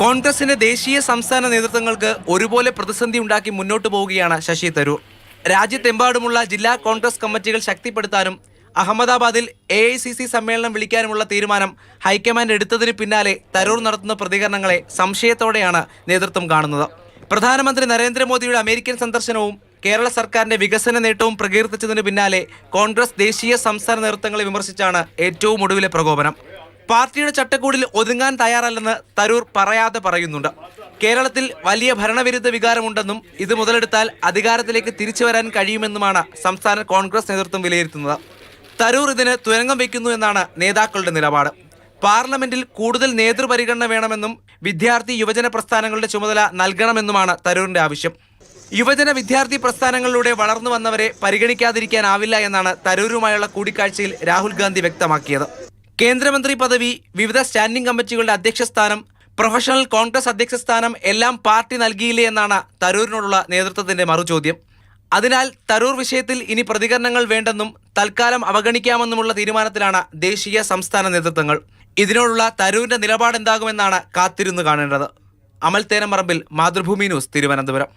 കോൺഗ്രസിന്റെ ദേശീയ സംസ്ഥാന നേതൃത്വങ്ങൾക്ക് ഒരുപോലെ പ്രതിസന്ധി ഉണ്ടാക്കി മുന്നോട്ടു പോവുകയാണ് ശശി തരൂർ. രാജ്യത്തെമ്പാടുമുള്ള ജില്ലാ കോൺഗ്രസ് കമ്മിറ്റികൾ ശക്തിപ്പെടുത്താനും അഹമ്മദാബാദിൽ എ ഐ സി സി സമ്മേളനം വിളിക്കാനുമുള്ള തീരുമാനം ഹൈക്കമാൻഡ് എടുത്തതിന് പിന്നാലെ തരൂർ നടത്തുന്ന പ്രതികരണങ്ങളെ സംശയത്തോടെയാണ് നേതൃത്വം കാണുന്നത്. പ്രധാനമന്ത്രി നരേന്ദ്രമോദിയുടെ അമേരിക്കൻ സന്ദർശനവും കേരള സർക്കാരിന്റെ വികസന നേട്ടവും പ്രകീർത്തിച്ചതിന് പിന്നാലെ കോൺഗ്രസ് ദേശീയ സംസ്ഥാന നേതൃത്വങ്ങളെ വിമർശിച്ചാണ് ഏറ്റവും ഒടുവിലെ പ്രകോപനം. പാർട്ടിയുടെ ചട്ടക്കൂടിൽ ഒതുങ്ങാൻ തയ്യാറല്ലെന്ന് തരൂർ പറയാതെ പറയുന്നുണ്ട്. കേരളത്തിൽ വലിയ ഭരണവിരുദ്ധ വികാരമുണ്ടെന്നും ഇത് മുതലെടുത്താൽ അധികാരത്തിലേക്ക് തിരിച്ചു വരാൻ കഴിയുമെന്നുമാണ് സംസ്ഥാന കോൺഗ്രസ് നേതൃത്വം വിലയിരുത്തുന്നത്. തരൂർ ഇതിന് തുരങ്കം വയ്ക്കുന്നു എന്നാണ് നേതാക്കളുടെ നിലപാട്. പാർലമെന്റിൽ കൂടുതൽ നേതൃപരിഗണന വേണമെന്നും വിദ്യാർത്ഥി യുവജന പ്രസ്ഥാനങ്ങളുടെ ചുമതല നൽകണമെന്നുമാണ് തരൂരിന്റെ ആവശ്യം. യുവജന വിദ്യാർത്ഥി പ്രസ്ഥാനങ്ങളിലൂടെ വളർന്നു വന്നവരെ പരിഗണിക്കാതിരിക്കാനാവില്ല എന്നാണ് തരൂരുമായുള്ള കൂടിക്കാഴ്ചയിൽ രാഹുൽ ഗാന്ധി വ്യക്തമാക്കിയത്. കേന്ദ്രമന്ത്രി പദവി വിവിധ സ്റ്റാൻഡിംഗ് കമ്മിറ്റികളുടെ അധ്യക്ഷ സ്ഥാനം പ്രൊഫഷണൽ കോൺഗ്രസ് അധ്യക്ഷ സ്ഥാനം എല്ലാം പാർട്ടി നൽകിയില്ലേ എന്നാണ് തരൂരിനോടുള്ള നേതൃത്വത്തിന്റെ മറുചോദ്യം. അതിനാൽ തരൂർ വിഷയത്തിൽ ഇനി പ്രതികരണങ്ങൾ വേണ്ടെന്നും തൽക്കാലം അവഗണിക്കാമെന്നുമുള്ള തീരുമാനത്തിലാണ് ദേശീയ സംസ്ഥാന നേതൃത്വങ്ങൾ. ഇതിനോടുള്ള തരൂരിന്റെ നിലപാട് എന്താകുമെന്നാണ് കാത്തിരുന്നു കാണേണ്ടത്. അമൽ തേനമറമ്പിൽ മാതൃഭൂമി ന്യൂസ് തിരുവനന്തപുരം.